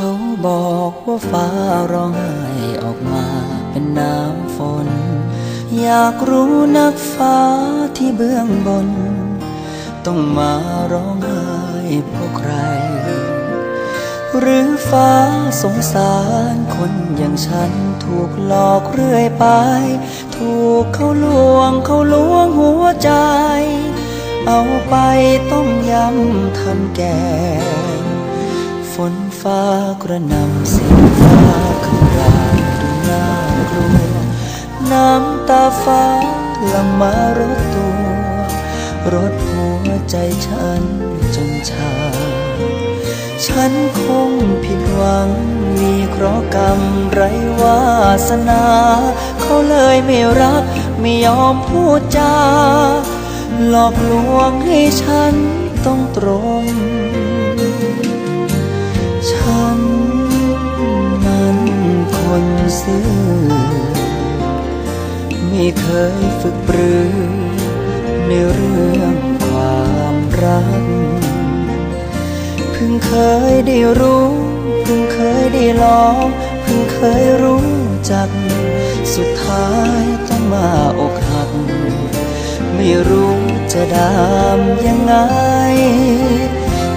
เขาบอกว่าฟ้าร้องไห้ออกมาเป็นน้ำฝน อยากรู้นักฟ้าที่เบื้องบน ต้องมาร้องไห้เพราะใคร หรือฟ้าสงสารคนอย่างฉันถูกหลอกเรื่อยไป ถูกเขาลวงเขาลวงหัวใจ เอาไปต้มยำทำแกง นฟ้ากระนำสีฟ้าคำราดูน่ากลัว น้ำตาฟ้าลังมารถตัว รถหัวใจฉันจนชา ฉันคงผิดหวัง มีเคราะห์กรรมไรวาสนา เขาเลยไม่รัก ไม่ยอมพูดจา หลอกลวงให้ฉันต้องตรง ยฝึกปรือในเรื่องความรัก เพิ่งเคยได้รู้ เพิ่งเคยได้ลอง เพิ่งเคยรู้จัก สุดท้ายต้องมาอกหัก ไม่รู้จะดามยังไง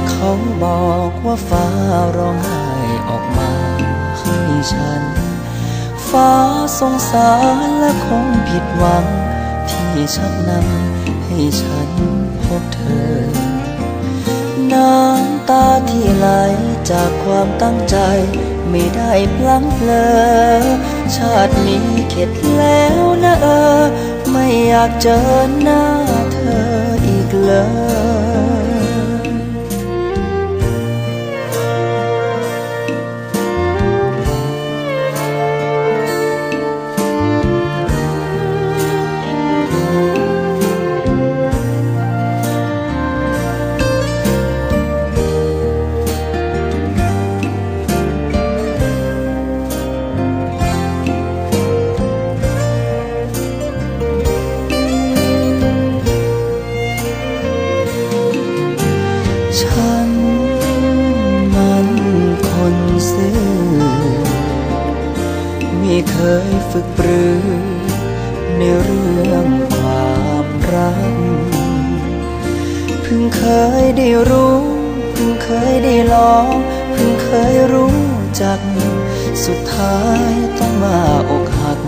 เขาบอกว่าฟ้าร้องไห้ออกมาให้ฉัน ฟ้าสงสารและคงผิดหวัง ที่ชักนำให้ฉันพบเธอ น้ำตาที่ไหลจากความตั้งใจ ไม่ได้พลั้งเผลอชาตินี้เข็ดแล้วนะเออ ไม่อยากเจอหน้าเธออีกเลย ยฝึกปรือในเรื่องความรัก เพิ่งเคยได้รู้ เพิ่งเคยได้ลอง เพิ่งเคยรู้จัก สุดท้ายต้องมาอกหัก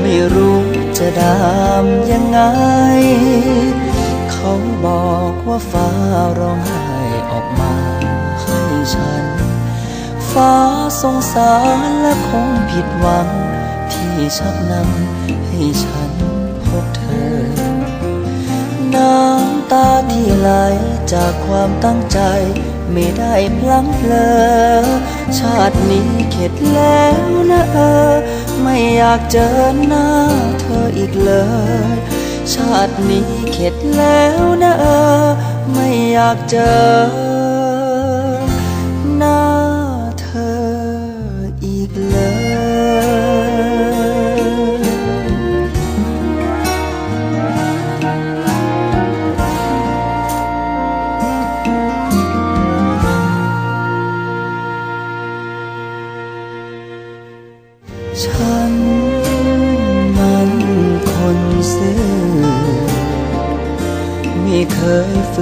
ไม่รู้จะดามยังไง สงสารและคงผิดหวัง ที่ชักนำให้ฉันพบเธอ น้ำตาที่ไหลจากความตั้งใจ ไม่ได้พลั้งเผลอชาตินี้เข็ดแล้วนะเออ ไม่อยากเจอหน้าเธออีกเลย ชาตินี้เข็ดแล้วนะเออ ไม่อยากเจอ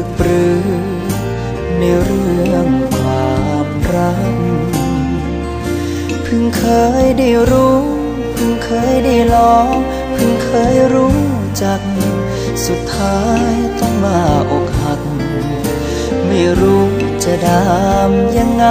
กปรือในเรื่องความรัก เพิ่งเคยได้รู้ เพิ่งเคยได้ลอง เพิ่งเคยรู้จัก สุดท้ายต้องมาอกหัก ไม่รู้จะดามยังไง